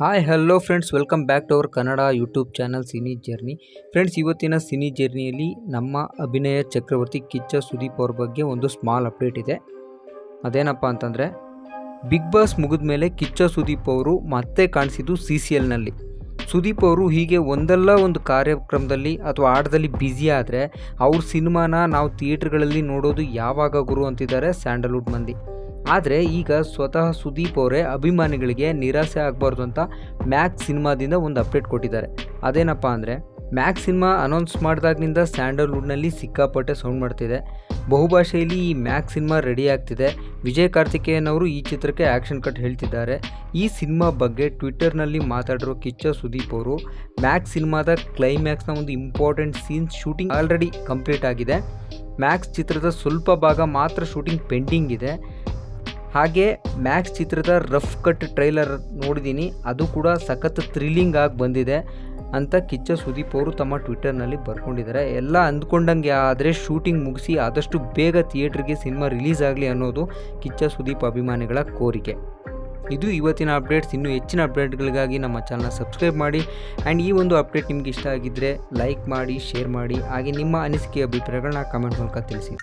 Hi hello friends welcome back to our Kannada YouTube channel cine journey friends ಇವತ್ತಿನ cine ಜರ್ನಿಯಲ್ಲಿ ನಮ್ಮ ಅಭಿನಯ ಚಕ್ರವರ್ತಿ ಕಿಚ್ಚ ಸುದೀಪ್ ಅವ್ರ ಬಗ್ಗೆ ಒಂದು ಸ್ಮಾಲ್ ಅಪ್ಡೇಟ್ ಇದೆ. ಅದೇನಪ್ಪ ಅಂತಂದರೆ ಬಿಗ್ ಬಾಸ್ ಮುಗಿದ ಮೇಲೆ ಕಿಚ್ಚ ಸುದೀಪ್ ಅವರು ಮತ್ತೆ ಕಾಣಿಸಿದ್ದು ಸಿ ಸಿ ಎಲ್ನಲ್ಲಿ ಸುದೀಪ್ ಅವರು ಹೀಗೆ ಒಂದಲ್ಲ ಒಂದು ಕಾರ್ಯಕ್ರಮದಲ್ಲಿ ಅಥವಾ ಆಟದಲ್ಲಿ ಬ್ಯುಸಿ ಆದರೆ, ಅವ್ರ ಸಿನಿಮಾನ ನಾವು ಥಿಯೇಟ್ರ್ಗಳಲ್ಲಿ ನೋಡೋದು ಯಾವಾಗ ಗುರು ಅಂತಿದ್ದಾರೆ ಸ್ಯಾಂಡಲ್ವುಡ್ ಮಂದಿ. ಆದರೆ ಈಗ ಸ್ವತಃ ಸುದೀಪ್ ಅವರೇ ಅಭಿಮಾನಿಗಳಿಗೆ ನಿರಾಸೆ ಆಗಬಾರ್ದು ಅಂತ ಮ್ಯಾಕ್ಸ್ ಸಿನಿಮಾದಿಂದ ಒಂದು ಅಪ್ಡೇಟ್ ಕೊಟ್ಟಿದ್ದಾರೆ. ಅದೇನಪ್ಪ ಅಂದರೆ ಮ್ಯಾಕ್ಸ್ ಸಿನಿಮಾ ಅನೌನ್ಸ್ ಮಾಡಿದಾಗಿನಿಂದ ಸ್ಯಾಂಡಲ್ವುಡ್ನಲ್ಲಿ ಸಿಕ್ಕಾಪಟ್ಟೆ ಸೌಂಡ್ ಮಾಡ್ತಿದೆ. ಬಹುಭಾಷೆಯಲ್ಲಿ ಈ ಮ್ಯಾಕ್ಸ್ ಸಿನಿಮಾ ರೆಡಿ ಆಗ್ತಿದೆ. ವಿಜಯ್ ಕಾರ್ತಿಕೇಯನ್ ಅವರು ಈ ಚಿತ್ರಕ್ಕೆ ಆ್ಯಕ್ಷನ್ ಕಟ್ ಹೇಳ್ತಿದ್ದಾರೆ. ಈ ಸಿನಿಮಾ ಬಗ್ಗೆ ಟ್ವಿಟ್ಟರ್ನಲ್ಲಿ ಮಾತಾಡಿರೋ ಕಿಚ್ಚ ಸುದೀಪ್ ಅವರು ಮ್ಯಾಕ್ಸ್ ಸಿನಿಮಾದ ಕ್ಲೈಮ್ಯಾಕ್ಸ್ನ ಒಂದು important scenes shooting already complete ಆಗಿದೆ. ಮ್ಯಾಕ್ಸ್ ಚಿತ್ರದ ಸ್ವಲ್ಪ ಭಾಗ ಮಾತ್ರ ಶೂಟಿಂಗ್ ಪೆಂಡಿಂಗ್ ಇದೆ. ಹಾಗೆ ಮ್ಯಾಕ್ಸ್ ಚಿತ್ರದ ರಫ್ ಕಟ್ ಟ್ರೈಲರ್ ನೋಡಿದ್ದೀನಿ ಅದು ಕೂಡ ಸಖತ್ ಥ್ರಿಲ್ಲಿಂಗ್ ಆಗಿ ಬಂದಿದೆ ಅಂತ ಕಿಚ್ಚ ಸುದೀಪ್ ಅವರು ತಮ್ಮ ಟ್ವಿಟ್ಟರ್ನಲ್ಲಿ ಬರ್ಕೊಂಡಿದ್ದಾರೆ. ಎಲ್ಲ ಅಂದ್ಕೊಂಡಂಗೆ ಆದರೆ ಶೂಟಿಂಗ್ ಮುಗಿಸಿ ಆದಷ್ಟು ಬೇಗ ಥಿಯೇಟ್ರಿಗೆ ಸಿನಿಮಾ ರಿಲೀಸ್ ಆಗಲಿ ಅನ್ನೋದು ಕಿಚ್ಚ ಸುದೀಪ್ ಅಭಿಮಾನಿಗಳ ಕೋರಿಕೆ. ಇದು ಇವತ್ತಿನ ಅಪ್ಡೇಟ್ಸ್ ಇನ್ನೂ ಹೆಚ್ಚಿನ ಅಪ್ಡೇಟ್ಗಳಿಗಾಗಿ ನಮ್ಮ ಚಾನಲ್ ಸಬ್ಸ್ಕ್ರೈಬ್ ಮಾಡಿ. ಆ್ಯಂಡ್ ಈ ಒಂದು ಅಪ್ಡೇಟ್ ನಿಮ್ಗೆ ಇಷ್ಟ ಆಗಿದ್ದರೆ ಲೈಕ್ ಮಾಡಿ ಶೇರ್ ಮಾಡಿ. ಹಾಗೆ ನಿಮ್ಮ ಅನಿಸಿಕೆ ಅಭಿಪ್ರಾಯಗಳನ್ನ ಕಮೆಂಟ್ ಮೂಲಕ ತಿಳಿಸಿ.